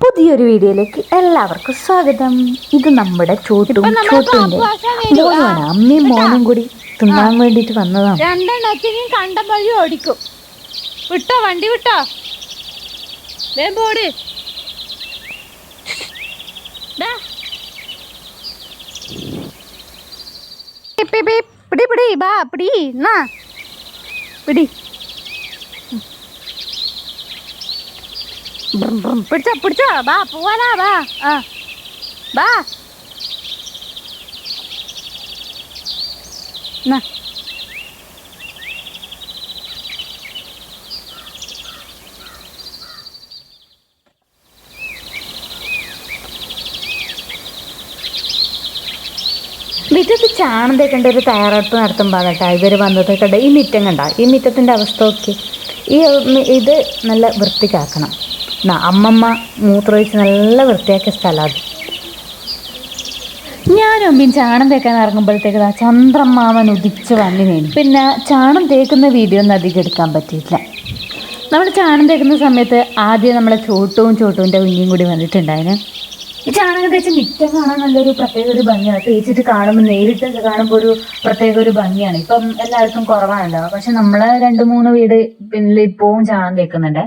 പുതിയൊരു വീഡിയോയിലേക്ക് എല്ലാവർക്കും സ്വാഗതം ഇത് നമ്മുടെ ചോട്ടും ഇപ്പൊ മോനാണ് അമ്മയും? മോനും കൂടി തിന്നാൻ വേണ്ടിട്ട് വന്നതാണ് രണ്ടെണ്ണത്തിനും കണ്ടം വഴി ഓടിക്കും വിട്ടോ വണ്ടി വിട്ടോ പിടി, പിടി പിടി ബാ പിടി എന്നാ പിടി പിടിച്ചോ പിടിച്ചോ. ബാ പോവാനാ ബാ. ആ. ബാ. എന്നാ ചാണത്തെ കണ്ട ഒരു തയ്യാറെടുപ്പ് നടത്തുമ്പോൾ കേട്ടോ ഇവർ വന്നത് കണ്ട? ഈ മിറ്റം കണ്ട? ഈ മിറ്റത്തിന്റെ അവസ്ഥ ഒക്കെ ഈ ഇത് നല്ല വൃത്തിക്കാക്കണം. അമ്മമ്മ മൂത്രമൊഴിച്ച് നല്ല വൃത്തിയാക്കിയ സ്ഥലമാണ് ഞാൻ അമ്മയും ചാണം തേക്കാൻ ഇറങ്ങുമ്പോഴത്തേക്ക് ആ ചന്ദ്രമാവൻ ഉദിച്ച് വന്നിനേനു പിന്നെ ചാണം തേക്കുന്ന വീഡിയോ ഒന്നും അധികം എടുക്കാൻ പറ്റിയിട്ടില്ല. നമ്മൾ ചാണം തേക്കുന്ന സമയത്ത് ആദ്യം നമ്മളെ ചോട്ടവും ചോട്ടുവിന്റെ കുഞ്ഞും കൂടി വന്നിട്ടുണ്ടായിന്. ഈ ചാണകം തേച്ച് മിറ്റം കാണാൻ നല്ലൊരു പ്രത്യേക ഒരു ഭംഗിയാണ്. തേച്ചിട്ട് കാണുമ്പോൾ നേരിട്ട് കാണുമ്പോൾ ഒരു പ്രത്യേക ഒരു ഭംഗിയാണ്. ഇപ്പം എല്ലാവർക്കും കുറവാണല്ലോ. പക്ഷെ നമ്മളെ രണ്ട് മൂന്ന് വീട് പിന്നിൽ ഇപ്പോഴും ചാണം തേക്കുന്നുണ്ട്.